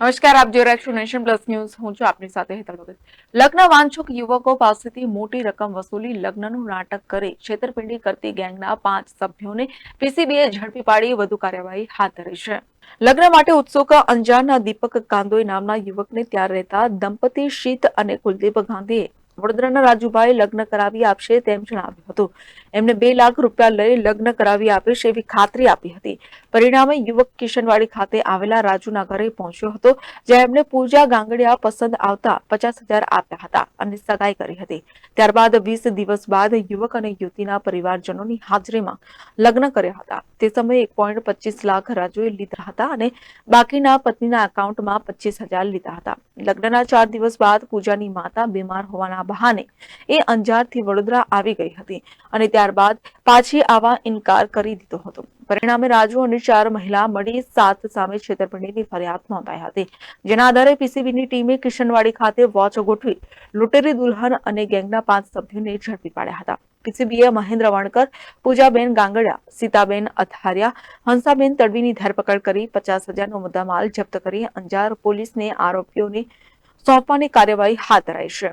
નમસ્કાર, આપ જોઈ રહ્યા છો નેશન પ્લસ ન્યૂઝ. હું છું આપની સાથે હેતલ ભગત. લગ્ન વાંછુક યુવકો પાસેથી મોટી રકમ વસૂલી લગ્નનું નાટક કરી. છેતરપિંડી કરતી ગેંગના પાંચ સભ્યોને પીસીબીએ ઝડપી પાડી વધુ કાર્યવાહી હાથ ધરી છે. લગ્ન માટે ઉત્સુક અંજારના દીપક કાંદોઈ નામના યુવકને ત્યાં રહેતા દંપતી શીત અને કુલદીપ ગાંધીએ વડોદરાના રાજુભાઈ લગ્ન કરાવી આપશે તેમ જણાવ્યું હતું. એમને બે લાખ રૂપિયા લઈ લગ્ન કરાવી આપીશ એવી ખાતરી આપી હતી. પરિણામે યુવક કિશનવાડી ખાતે આવેલા રાજુના ઘરે પહોંચ્યો હતો, જ્યાં એમને પૂજા ગાંગડિયા પસંદ આવતા પચાસ આપ્યા હતા અને સગાઈ કરી હતી. ત્યારબાદ વીસ દિવસ બાદ યુવક અને યુવતીના પરિવારજનોની હાજરીમાં લગ્ન કર્યા હતા. તે સમયે એક પોઈન્ટ પચીસ લાખ રાજુએ લીધા હતા અને બાકીના પત્નીના એકાઉન્ટમાં પચીસ હજાર લીધા હતા. લગ્નના ચાર દિવસ બાદ પૂજાની માતા બીમાર હોવાના બહાને એ અંજારથી વડોદરા આવી ગઈ હતી અને ત્યારબાદ પાછી આવા ઇનકાર કરી દીધો હતો. પરિણામે રાજુ અને ચાર મહિલા મળી સાત સામે છેતરપિંડીની ફરિયાદ નોંધાઈ હતી. જેના આધારે પીસીબીની ટીમે કિશનવાડી ખાતે વોચ ગોઠવી લૂંટેરી દુલ્હન અને ગેંગના પાંચ સભ્યોને ઝડપી પાડ્યા હતા. પીસીબીએ મહેન્દ્ર વણકર, પૂજાબેન ગાંગડિયા, સીતાબેન અથારિયા, હંસાબેન તડવીની ધરપકડ કરી પચાસ હજારનો મુદ્દામાલ જપ્ત કરી અંજાર પોલીસને આરોપીઓને સોંપવાની કાર્યવાહી હાથ ધરાઈ છે.